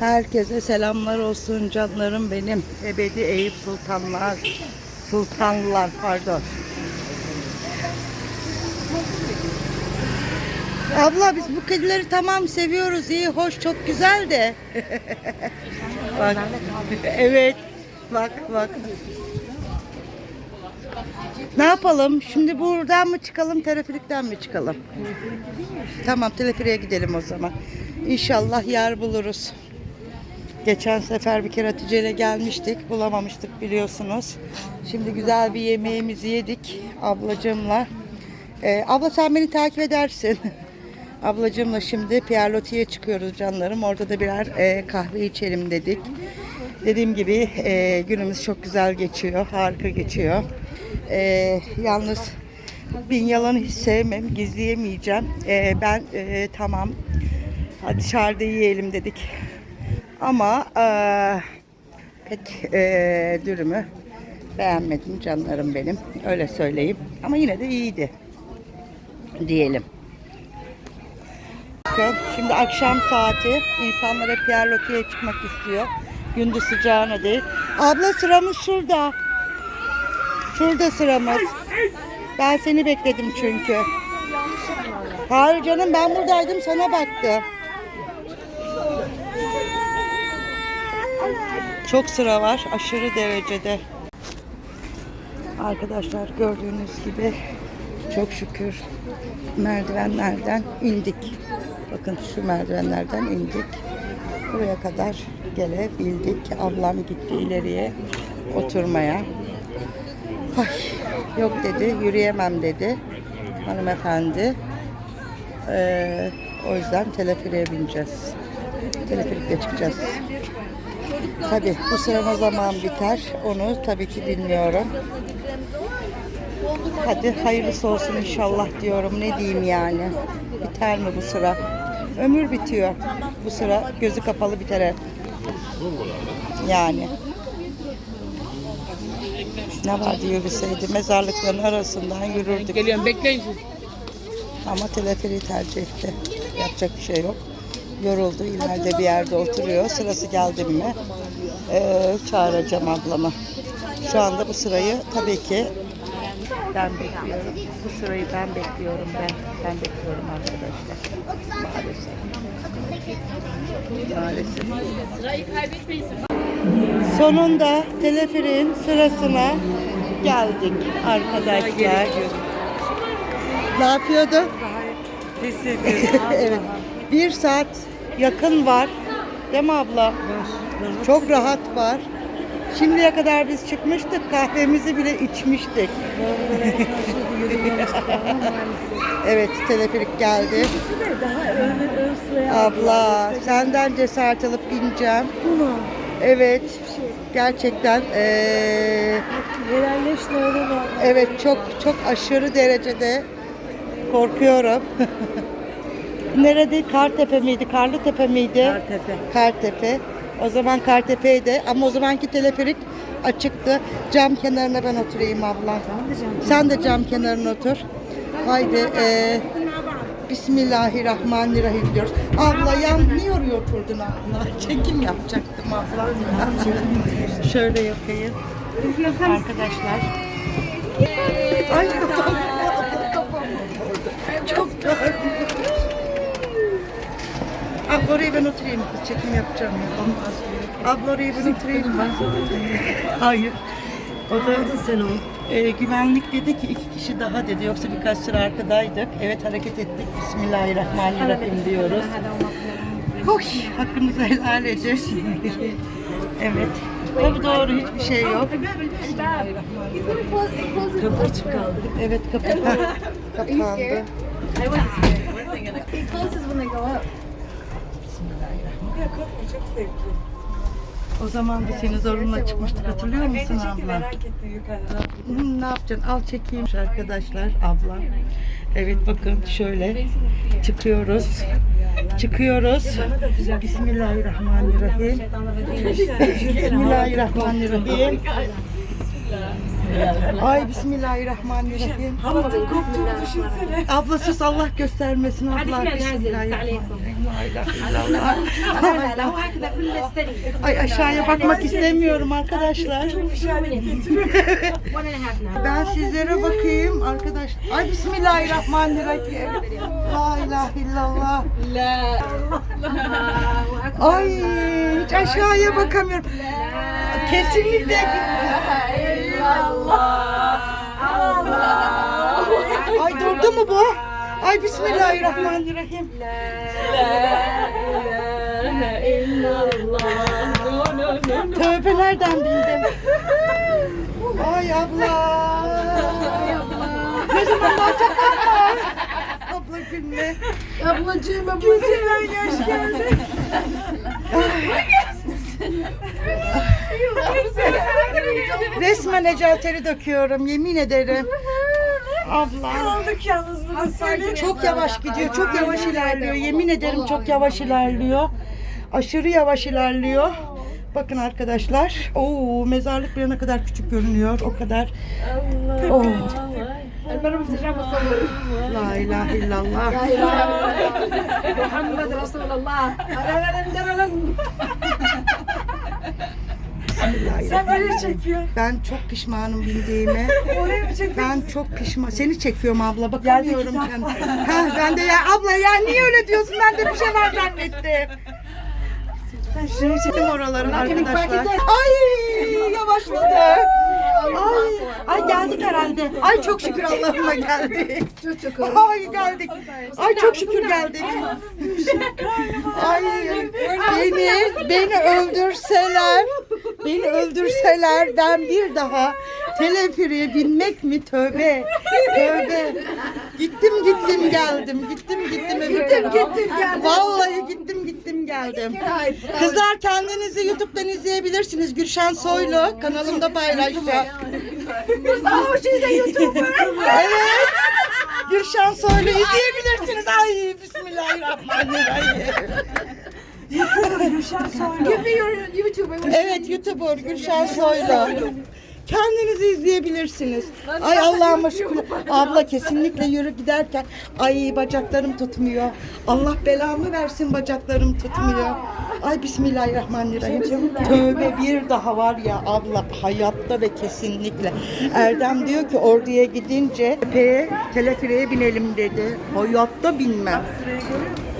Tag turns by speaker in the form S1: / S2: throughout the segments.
S1: Herkese selamlar olsun canlarım benim. Ebedi Eyüp Sultanlar. Sultanlar pardon. Abla biz bu kedileri tamam seviyoruz. iyi hoş, çok güzel de. bak. Evet. Bak bak. Ne yapalım? Şimdi buradan mı çıkalım, teleferikten mi çıkalım? Tamam, teleferiğe gidelim o zaman. İnşallah yer buluruz. Geçen sefer bir kere Hatice gelmiştik. Bulamamıştık biliyorsunuz. Şimdi güzel bir yemeğimizi yedik ablacığımla. Ee, abla sen beni takip edersin. Ablacığımla şimdi Pierre Loti'ye çıkıyoruz canlarım. Orada da birer e, kahve içelim dedik. Dediğim gibi e, günümüz çok güzel geçiyor. Harika geçiyor. E, yalnız bin yalanı hiç sevmem. Gizleyemeyeceğim. E, ben e, tamam hadi dışarıda yiyelim dedik. Ama eee, pek eee, dürümü beğenmedim canlarım benim. Öyle söyleyeyim. Ama yine de iyiydi. Diyelim. Şimdi akşam saati. İnsanlar hep Pierre çıkmak istiyor. Gündüz sıcağına değil. Abla sıramız şurada. Şurada sıramız. Ben seni bekledim çünkü. Hayır canım ben buradaydım sana baktım. Çok sıra var aşırı derecede. Arkadaşlar gördüğünüz gibi çok şükür merdivenlerden indik. Bakın şu merdivenlerden indik. Buraya kadar gelebildik. Ablam gitti ileriye oturmaya. Ay, yok dedi, yürüyemem dedi hanımefendi. Ee, o yüzden teleferiğe bineceğiz. Teleferikle çıkacağız. Tabii bu sıra ne zaman biter onu tabii ki bilmiyorum. Hadi hayırlısı olsun inşallah diyorum. Ne diyeyim yani. Biter mi bu sıra? Ömür bitiyor. Bu sıra gözü kapalı biter. Yani. Ne vardı yürüseydi mezarlıkların arasından yürürdük.
S2: Geliyorum bekleyin.
S1: Ama teleferiği tercih etti. Yapacak bir şey yok. Yoruldu. ileride bir yerde oturuyor. Sırası geldi mi eee, çağıracağım ablamı. Şu anda bu sırayı tabii ki ben bekliyorum. Bu sırayı ben bekliyorum. Ben ben bekliyorum arkadaşlar. Maalesef. Maalesef.
S2: Sırayı kaybetmeyin.
S1: Sonunda teleferiğin sırasına geldik arkadaşlar. Ne yapıyordu? evet. Bir saat yakın var. Değil mi abla? Çok rahat var. Şimdiye kadar biz çıkmıştık. Kahvemizi bile içmiştik. evet teleferik geldi. Abla senden cesaret alıp bineceğim. Evet. Gerçekten
S3: ne olur mu?
S1: Evet çok çok aşırı derecede korkuyorum. Nerede? Kartepe miydi? Karlıtepe miydi?
S3: Kartepe.
S1: Kartepe. O zaman Kartepe'ydi ama o zamanki teleferik açıktı. Cam kenarına ben oturayım abla. Sen de cam kenarına otur. Haydi. eee Bismillahirrahmanirrahim diyoruz. Abla yan niye oraya oturdun abla? Çekim yapacaktım abla. Şöyle yapayım. Arkadaşlar. Ay Abla oraya ben oturayım. Çekim yapacağım. Olmaz. Abla oraya ben oturayım mı? Hayır. O da
S3: sen onu.
S1: e, güvenlik dedi ki iki kişi daha dedi. Yoksa birkaç sıra arkadaydık. Evet hareket ettik. Bismillahirrahmanirrahim diyoruz. Hoş, hakkınızı helal edin. evet. Tabii doğru hiçbir şey yok.
S3: Kapı açık kaldı.
S1: Evet kapı kapandı.
S4: It closes when they go up.
S1: O zaman da seni zorunla çıkmıştık hatırlıyor musun abla?
S3: Merak ettim yukarıdan.
S1: Ne yapacaksın? Al çekeyim arkadaşlar abla. Evet bakın şöyle çıkıyoruz. Çıkıyoruz. Bismillahirrahmanirrahim. Bismillahirrahmanirrahim. Ay Bismillahirrahmanirrahim.
S3: Halatın koptuğunu düşünsene.
S1: Abla sus Allah göstermesin abla. Bismillahirrahmanirrahim. La ilahe illallah. Ay aşağıya bakmak istemiyorum arkadaşlar. Ben sizlere bakayım arkadaş. Ay bismillahirrahmanirrahim. La ilahe illallah. Ay hiç aşağıya bakamıyorum. Kesinlikle. Ay durdu mu bu? Ay bismillahirrahmanirrahim. Tövbe nereden bildim? Ay abla. Ne zamanlar çok abla. Abla gülme.
S2: Ablacığım ablacığım.
S1: yaş geldi. Resmen ecalteri döküyorum yemin ederim. Abla.
S3: Kaldık yalnız söyle.
S1: Çok yavaş gidiyor, çok yavaş ilerliyor. Yemin ederim çok yavaş ilerliyor. Aşırı yavaş ilerliyor. Bakın arkadaşlar. Oo, mezarlık bir ne kadar küçük görünüyor. O kadar. Oh. La ilahe illallah.
S2: Muhammed Resulullah.
S3: Sen beni çekiyorsun.
S1: Ben çok pişmanım bindiğime.
S3: Oraya mı çekiyorsun?
S1: Ben çok pişman. Seni çekiyorum abla. Bakamıyorum kendime. Ha, ben de ya abla ya niye öyle diyorsun? Ben de bir şey var zannettim. Ben şuraya çektim oraları arkadaşlar. Ay yavaşladı. Ay, ay geldik herhalde. Ay çok şükür Allah'ıma geldik. Ay geldik. Ay çok şükür geldik. Ay beni beni öldürseler beni öldürseler ben bir daha teleferiye binmek mi tövbe tövbe gittim gittim geldim gittim gittim gittim gittim geldim vallahi gittim geldim. Kızlar kendinizi YouTube'dan izleyebilirsiniz. Gülşen Soylu kanalımda paylaşacağım evet. Gülşen Soylu izleyebilirsiniz. Ay Bismillahirrahmanirrahim.
S3: Gülşen söyle.
S2: Give me your YouTube.
S1: Evet YouTuber Gülşen Soylu. Kendinizi izleyebilirsiniz. Ay Allah'ıma şükür. Abla kesinlikle yürü giderken ay bacaklarım tutmuyor. Allah belamı versin bacaklarım tutmuyor. Ay Bismillahirrahmanirrahim. Tövbe bir daha var ya abla hayatta ve kesinlikle. Erdem diyor ki orduya gidince tepeye teleferiye binelim dedi. Hayatta binmem.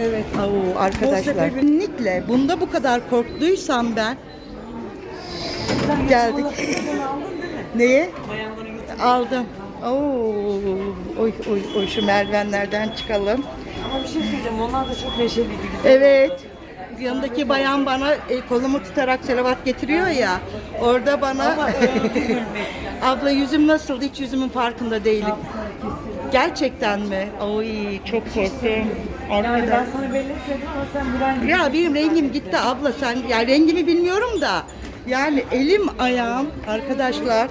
S1: Evet. Oo, arkadaşlar. Kesinlikle bunda bu kadar korktuysam ben geldik. Neye? Aldım. Oo, oy oy oy şu merdivenlerden çıkalım.
S3: Ama bir şey söyleyeceğim. Onlar da çok neşeliydi.
S1: Evet. Yanındaki bayan bana e, kolumu tutarak selavat getiriyor ya. Orada bana abla yüzüm nasıldı hiç yüzümün farkında değilim. Gerçekten mi? Oy çok korktum.
S3: Yani ben sana belli etmedim ama sen Bülent
S1: Ya benim rengim gitti abla sen ya rengimi bilmiyorum da yani elim ayağım arkadaşlar.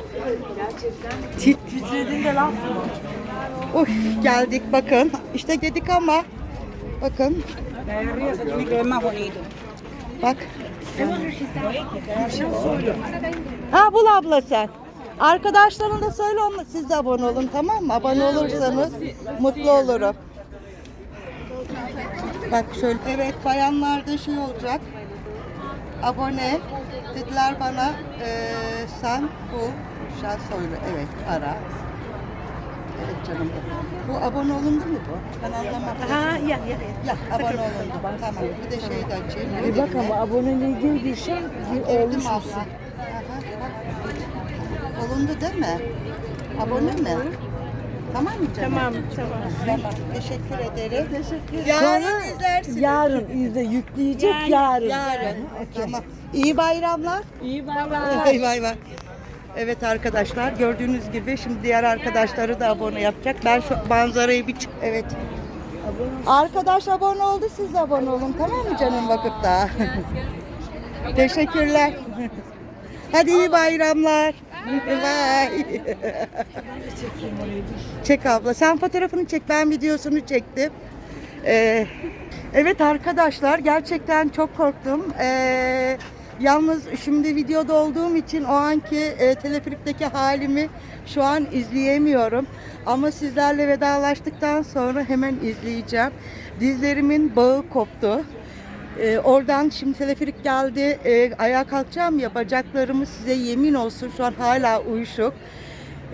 S1: Tit
S3: titrediğinde laf mı?
S1: Uf geldik bakın. İşte dedik ama bakın. Bak. Ha bul abla sen. Arkadaşlarına da söyle onunla siz de abone olun tamam mı? Abone olursanız mutlu olurum. Bak şöyle evet bayanlarda şey olacak abone dediler bana eee, sen bu Şah Soylu evet ara. Evet canım. Bu abone olundu mu bu? Ben anlamadım.
S3: Ha ya ya.
S1: ya. Abone olundu. Tamam bir de şey de açayım.
S3: Bir bak ama aboneliğe bir şey
S1: Girdim
S3: olmuş musun?
S1: Olundu değil mi? Abone mi? Tamam mı canım?
S2: Tamam tamam.
S1: Tamam. Teşekkür ederim. Teşekkür
S3: Sonra
S1: Yarın izlersiniz.
S3: yarın izle yükleyecek yarın.
S1: Yarın. Tamam. İyi bayramlar.
S3: İyi bay bay.
S1: Vay vay. Evet arkadaşlar gördüğünüz gibi şimdi diğer arkadaşları da abone yapacak. Ben şu manzarayı bir çık. Evet. Arkadaş abone oldu siz de abone olun tamam mı canım vakıfta? Teşekkürler. Hadi iyi bayramlar. Bye. Çek abla. Sen fotoğrafını çek. Ben videosunu çektim. Ee, evet arkadaşlar gerçekten çok korktum. Ee, Yalnız şimdi videoda olduğum için o anki e, teleferikteki halimi şu an izleyemiyorum. Ama sizlerle vedalaştıktan sonra hemen izleyeceğim. Dizlerimin bağı koptu. Ee, oradan şimdi teleferik geldi. Ee, ayağa kalkacağım ya bacaklarımı size yemin olsun şu an hala uyuşuk.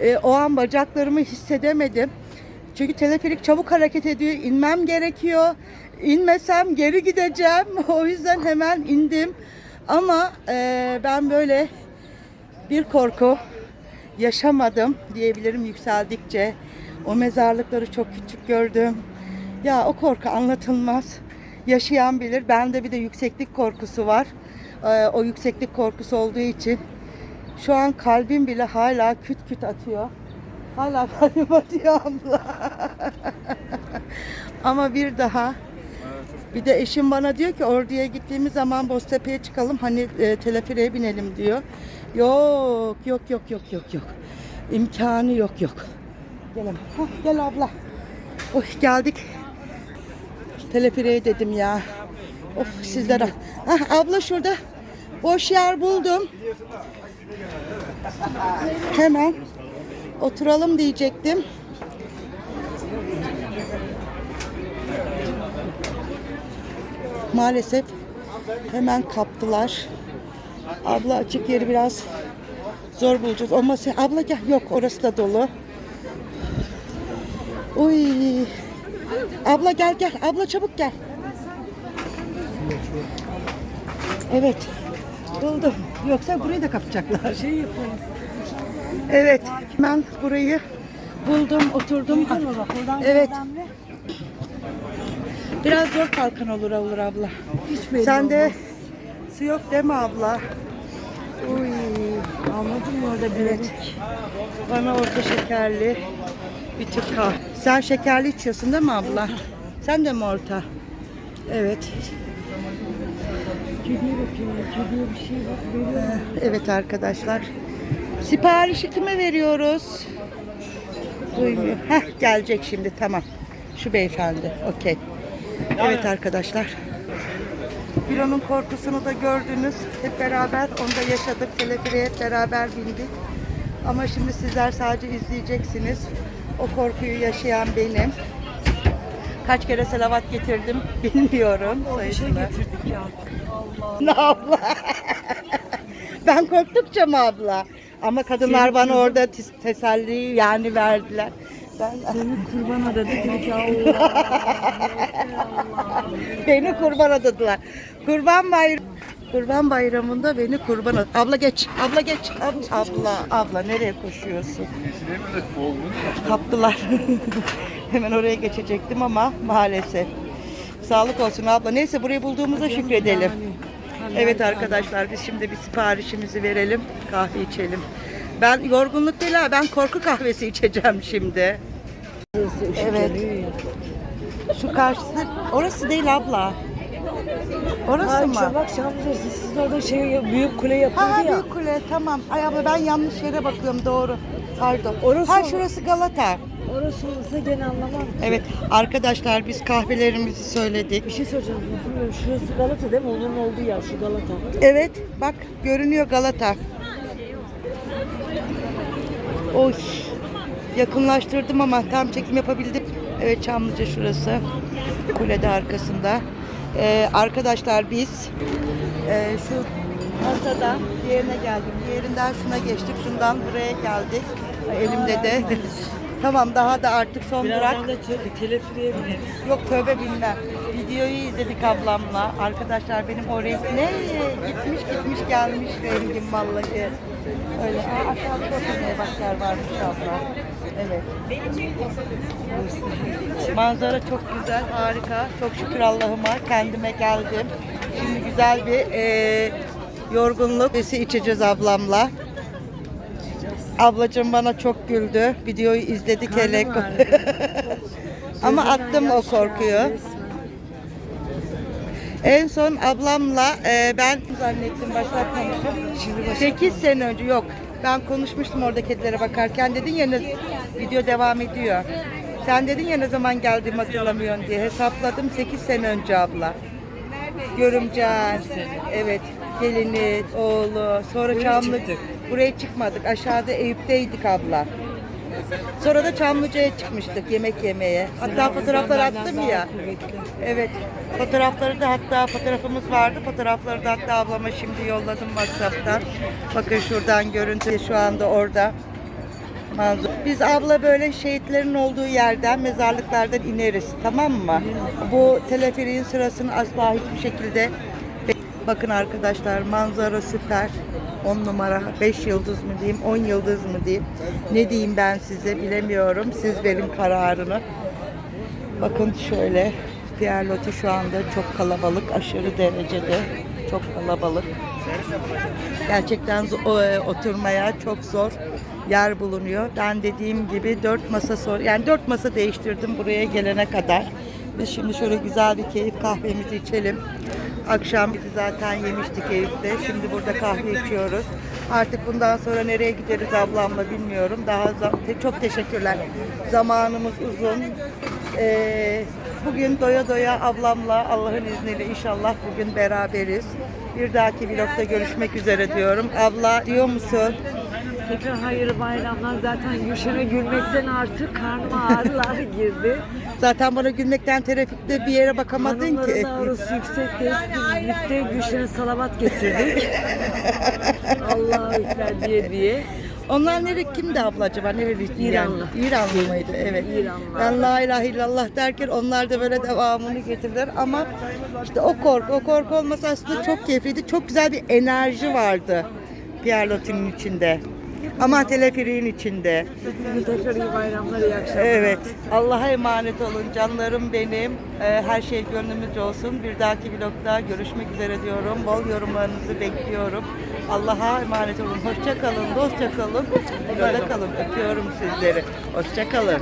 S1: Ee, o an bacaklarımı hissedemedim. Çünkü teleferik çabuk hareket ediyor. İnmem gerekiyor. İnmesem geri gideceğim. O yüzden hemen indim. Ama e, ben böyle bir korku yaşamadım diyebilirim yükseldikçe. O mezarlıkları çok küçük gördüm. Ya o korku anlatılmaz. Yaşayan bilir. Bende bir de yükseklik korkusu var. Ee, o yükseklik korkusu olduğu için şu an kalbim bile hala küt küt atıyor. Hala kalbim atıyor abla. Ama bir daha bir de eşim bana diyor ki orduya gittiğimiz zaman Boztepe'ye çıkalım hani e, teleferiğe binelim diyor. Yok yok yok yok yok yok. İmkanı yok yok. Gel, ama. Hah, gel abla. Oy geldik. Teleferiğe dedim ya. Of sizlere. Ah abla şurada boş yer buldum. Hemen oturalım diyecektim. Maalesef hemen kaptılar. Abla açık yeri biraz zor bulacağız. O masa abla gel yok orası da dolu. Uy. Abla gel gel. Abla çabuk gel. Evet. Buldum. Yoksa burayı da kapacaklar.
S3: Şey yaparız.
S1: Evet. Ben burayı buldum, oturdum. Evet. Biraz zor kalkan olur olur abla.
S3: Hiç belli
S1: Sen de su yok mi abla? Uy.
S3: Anladın mı orada evet.
S1: Bana orta şekerli bir tür kahve. Sen şekerli içiyorsun değil mi abla? Sen de mi orta? Evet.
S3: Kediye bakıyorum. Kediye bir şey bak.
S1: Evet arkadaşlar. Siparişi kime veriyoruz? Duymuyor. Heh gelecek şimdi tamam. Şu beyefendi. Okey. Evet arkadaşlar. Filo'nun korkusunu da gördünüz. Hep beraber onda yaşadık. Teleferiğe hep beraber bindik. Ama şimdi sizler sadece izleyeceksiniz. O korkuyu yaşayan benim. Kaç kere selavat getirdim bilmiyorum.
S3: Bir şey getirdik ya. Allah.
S1: Ne abla? ben korktukça mı abla? Ama kadınlar bana orada tes- teselli yani verdiler. Ben
S3: Seni kurban adadı dedik ya Allah.
S1: beni kurban adadılar. Kurban bayramı Kurban bayramında beni kurban ad- Abla geç. Abla geç. Ab- abla abla nereye koşuyorsun? Kaptılar. Hemen oraya geçecektim ama maalesef. Sağlık olsun abla. Neyse burayı bulduğumuza şükredelim. Evet arkadaşlar biz şimdi bir siparişimizi verelim. Kahve içelim. Ben yorgunluk değil ha ben korku kahvesi içeceğim şimdi. Evet. Şu karşısı orası değil abla. Orası
S3: Ay
S1: mı?
S3: bak Şamlıcası siz orada şey büyük kule yapıldı
S1: Ha, ha
S3: ya.
S1: büyük kule tamam. Ay abla ben yanlış yere bakıyorum doğru. Pardon.
S3: Orası
S1: ha şurası Galata.
S3: Orası olsa gene anlamam.
S1: Evet arkadaşlar biz kahvelerimizi söyledik.
S3: Bir şey soracağım. Bilmiyorum, Şurası Galata değil mi? Onun olduğu yer şu Galata.
S1: Evet bak görünüyor Galata. Oy. Yakınlaştırdım ama tam çekim yapabildim. Evet Çamlıca şurası. Kulede arkasında. Ee, arkadaşlar biz e, şu masada diğerine geldik. Diğerinden şuna geçtik. Şundan buraya geldik. Elimde de. tamam daha da artık son durak.
S3: Birazdan da te- teleferiye bineriz.
S1: Yok tövbe bilmem. Videoyu izledik ablamla. Arkadaşlar benim oraya ne gitmiş gitmiş gelmiş rengim vallahi. Öyle. Aa, aşağıda da oturmaya bak yer varmış abla. Evet. Manzara çok güzel, harika. Çok şükür Allah'ıma kendime geldim. Şimdi güzel bir e, yorgunluk sesi içeceğiz ablamla. Ablacığım bana çok güldü. Videoyu izledik hele. Ama attım o korkuyu. En son ablamla e, ben zannettim konuşup. 8 sene önce yok. Ben konuşmuştum orada kedilere bakarken dedin ya ne, video devam ediyor. Sen dedin ya ne zaman geldiğimi hatırlamıyorsun diye hesapladım 8 sene önce abla. Görümcen. Evet. Gelini, oğlu. Sonra Çamlı. Buraya çıkmadık. Aşağıda Eyüp'teydik abla. Sonra da Çamlıca'ya çıkmıştık yemek yemeye. Hatta fotoğraflar attım ya. Evet. Fotoğrafları da hatta fotoğrafımız vardı. Fotoğrafları da hatta ablama şimdi yolladım WhatsApp'tan. Bakın şuradan görüntü şu anda orada. Biz abla böyle şehitlerin olduğu yerden, mezarlıklardan ineriz. Tamam mı? Bu teleferiğin sırasını asla hiçbir şekilde Bakın arkadaşlar manzara süper. 10 numara, 5 yıldız mı diyeyim, 10 yıldız mı diyeyim. Ne diyeyim ben size bilemiyorum. Siz verin kararını. Bakın şöyle Pierre Loti şu anda çok kalabalık, aşırı derecede çok kalabalık. Gerçekten e, oturmaya çok zor yer bulunuyor. Ben dediğim gibi dört masa sor, yani dört masa değiştirdim buraya gelene kadar. Biz şimdi şöyle güzel bir keyif kahvemizi içelim. Akşam zaten yemiştik Eyüp'te. Şimdi burada kahve içiyoruz. Artık bundan sonra nereye gideriz ablamla bilmiyorum. Daha te- çok teşekkürler. Zamanımız uzun. Ee, bugün doya doya ablamla Allah'ın izniyle inşallah bugün beraberiz. Bir dahaki vlogda görüşmek üzere diyorum. Abla diyor musun?
S3: Tekrar hayırlı bayramlar. Zaten Gülşen'e gülmekten artık karnıma ağrılar girdi.
S1: Zaten bana gülmekten trafikte bir yere bakamadın
S3: Hanımların
S1: ki.
S3: ağrısı yüksekti. Hep birlikte Gülşen'e salavat getirdik. Allahu Ekber diye diye.
S1: Onlar nere kimdi abla acaba? Nereliydi?
S3: İranlı.
S1: Yani? İranlı mıydı? Evet.
S3: İranlı.
S1: Ben la ilahe illallah derken onlar da böyle devamını getirdiler ama işte o korku, o korku olmasa aslında çok keyifliydi. Çok güzel bir enerji vardı Pierre Loti'nin içinde. Ama teleferiğin içinde.
S3: Tekrar iyi bayramlar, iyi akşamlar.
S1: Evet. Allah'a emanet olun canlarım benim. Ee, her şey gönlümüzce olsun. Bir dahaki vlogda görüşmek üzere diyorum. Bol yorumlarınızı bekliyorum. Allah'a emanet olun. Hoşça kalın, dostça kalın. Burada kalın. Öpüyorum sizleri. Hoşça kalın.